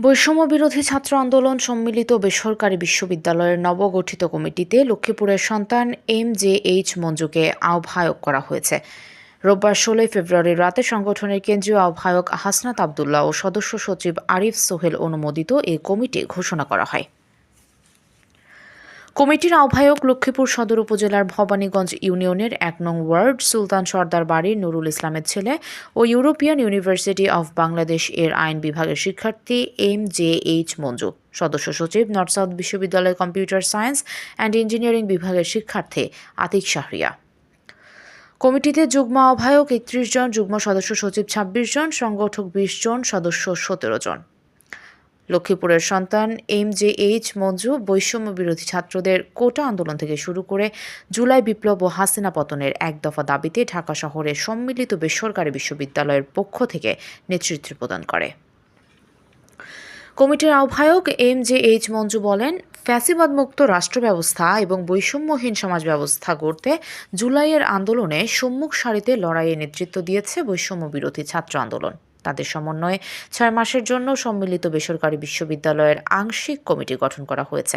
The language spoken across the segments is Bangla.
বৈষম্য বিরোধী ছাত্র আন্দোলন সম্মিলিত বেসরকারি বিশ্ববিদ্যালয়ের নবগঠিত কমিটিতে লক্ষ্মীপুরের সন্তান এম জে এইচ মঞ্জুকে আহ্বায়ক করা হয়েছে। রোববার ষোলোই ফেব্রুয়ারির রাতে সংগঠনের কেন্দ্রীয় আহ্বায়ক হাসনাত আবদুল্লাহ ও সদস্য সচিব আরিফ সোহেল অনুমোদিত এই কমিটি ঘোষণা করা হয়। কমিটির আহ্বায়ক লক্ষ্মীপুর সদর উপজেলার ভবানীগঞ্জ ইউনিয়নের এক নং ওয়ার্ড সুলতান সর্দার বাড়ির নুরুল ইসলামের ছেলে ও ইউরোপিয়ান ইউনিভার্সিটি অফ বাংলাদেশ এর আইন বিভাগের শিক্ষার্থী এম জে এইচ মঞ্জু, সদস্য সচিব নর্থ সাউথ বিশ্ববিদ্যালয় কম্পিউটার সায়েন্স অ্যান্ড ইঞ্জিনিয়ারিং বিভাগের শিক্ষার্থী আতিক শাহরিয়া। কমিটিতে যুগ্ম আহ্বায়ক একত্রিশ জন, যুগ্ম সদস্য সচিব ছাব্বিশ জন, সংগঠক বিশ জন, সদস্য সতেরো জন। লক্ষ্মীপুরের সন্তান এম জে এইচ মঞ্জু বৈষম্য বিরোধী ছাত্রদের কোটা আন্দোলন থেকে শুরু করে জুলাই বিপ্লব ও হাসিনা পতনের এক দফা দাবিতে ঢাকা শহরের সম্মিলিত বেসরকারি বিশ্ববিদ্যালয়ের পক্ষ থেকে নেতৃত্ব প্রদান করে। কমিটির আহ্বায়ক এম জে এইচ মঞ্জু বলেন ফ্যাসিবাদ মুক্ত রাষ্ট্র ব্যবস্থা এবং বৈষম্যহীন সমাজ ব্যবস্থা গড়তে জুলাইয়ের আন্দোলনে সম্মুখ সারিতে লড়াইয়ে নেতৃত্ব দিয়েছে বৈষম্য বিরোধী ছাত্র আন্দোলন। তাদের সমন্বয়ে ছয় মাসের জন্য সম্মিলিত বেসরকারি বিশ্ববিদ্যালয়ের আংশিক কমিটি গঠন করা হয়েছে।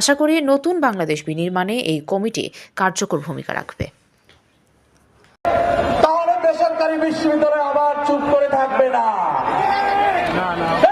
আশা করি নতুন বাংলাদেশ বিনির্মাণে এই কমিটি কার্যকর ভূমিকা রাখবে। তাহলে বেসরকারি বিশ্ববিদ্যালয় আবার চুপ করে থাকবে না। বেসরকারি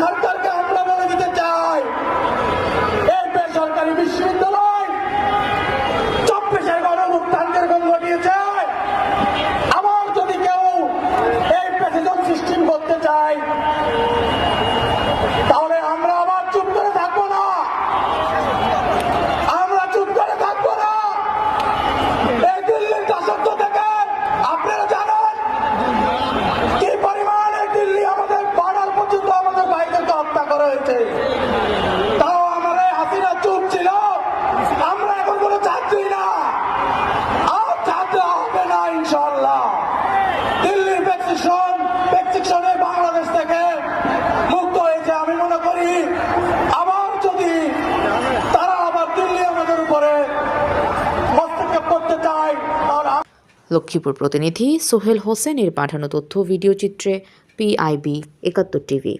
সরকারকে আমরা বলে দিতে চাই এই বেসরকারি বিশ্ববিদ্যালয় চব্বিশের গণমুক্তান যেরকম ঘটিয়েছে আবার যদি কেউ এই প্রেসিডেন্ট সিস্টেম করতে চায় তাহলে আমরা আবার চুপ করে থাকব না আমরা চুপ করে থাকব না এই দিল্লির দাসত্ব থেকে আপনারা জানেন কি পরিমাণ এই দিল্লি আমাদের বানার পর্যন্ত আমাদের ভাইদেরকে হত্যা করা হয়েছে তাও আমাদের হাসিনা চুপ ছিল আমরা এখন কোনো ছাত্রী না আর ছাত্র হবে না ইনশাল্লাহ দিল্লির প্রেসক্রিপশন প্রেসক্রিপশনে বাংলাদেশ থেকে মুক্ত হয়েছে। আমি মনে করি, আবার যদি তারা আবার দিল্লি আমাদের উপরে হস্তক্ষেপ করতে চায় লক্ষ্মীপুর প্রতিনিধি সোহেল হোসেনের পাঠানো তথ্য, ভিডিও চিত্রে পিআইবি একাত্তর টিভি।